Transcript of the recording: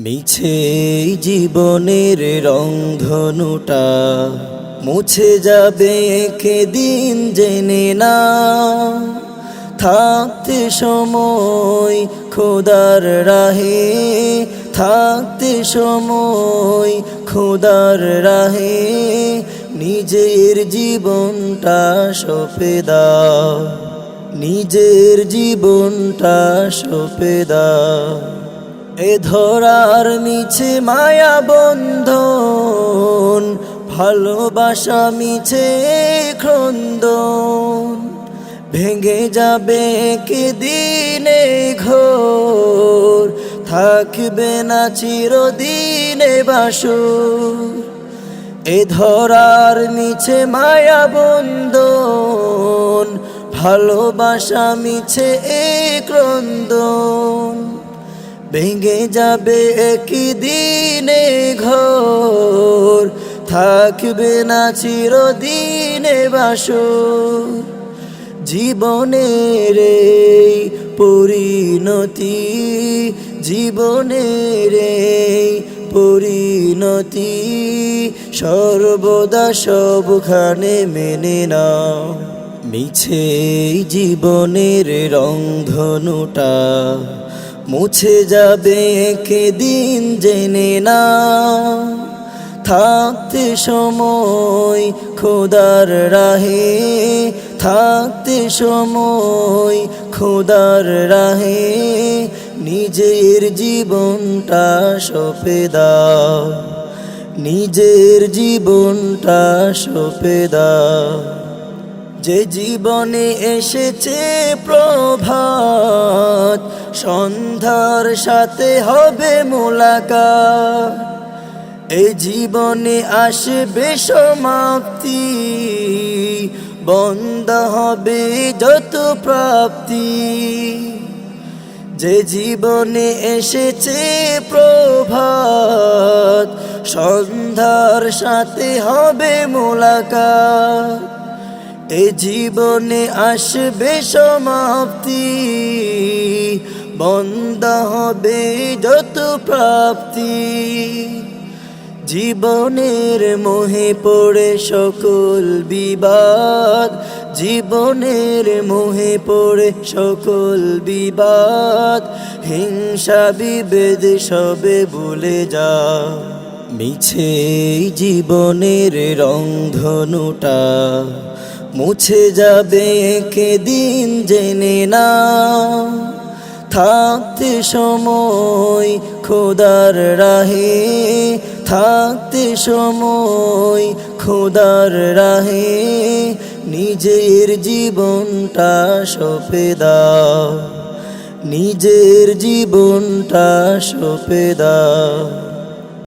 মিছে জীবনের রংধনুটা মুছে যাবে দিন জেনে না। থাকতে সময় খোদার রাহে, থাকতে সময় খোদার রাহে, নিজের জীবনটা সপে দাও, নিজের জীবনটা সপে দাও। এ ধরার মিছে মায়া বন্ধন, ভালোবাসা মিছে ক্রন্দন। ভেঙে যাবে কে দিনে ঘোর, থাকবে না চিরদিনে বাসুর। এ ধরার মিছে মায়া বন্ধন, ভালোবাসা মিছে এ ক্রন্দন। ভেঙে যাবে একই দিনে ঘর। থাকবে না চিরদিনে বাসর। জীবনের পরিণতি জীবনের পরিণতি সর্বদা সবখানে মেনে নাও। মিছে জীবনের রংধনুটা মুছে যাবে দিন জেনে না। থাকতে সময় খোদার রাহে, থাকতে সময় খোদার রাহে, নিজের জীবনটা সপে দাও, নিজের জীবনটা সপে দাও। যে জীবনে এসেছে প্রভাত সন্ধ্যার সাথে হবে মোলাকাত। এই জীবনে আসবে সমাপ্তি, বন্ধ হবে যত প্রাপ্তি। যে জীবনে এসেছে প্রভাত, সন্ধ্যার সাথে হবে মোলাকাত। এ জীবনে আসবে সমাপ্তি বন্ধ হবে যত প্রাপ্তি। জীবনের মোহে পড়ে সকল বিবাদ। জীবনের মোহে পড়ে সকল বিবাদ। হিংসা, বিভেদ সবে ভুলে যা মিছে জীবনের রংধনুটা, মুছে যাবে দিন জেনে না থাকতে সময় খোদার রাহে, থাকতে সময় খোদার রাহে, নিজের জীবনটা সপে দাও, নিজের জীবনটা সপে দাও।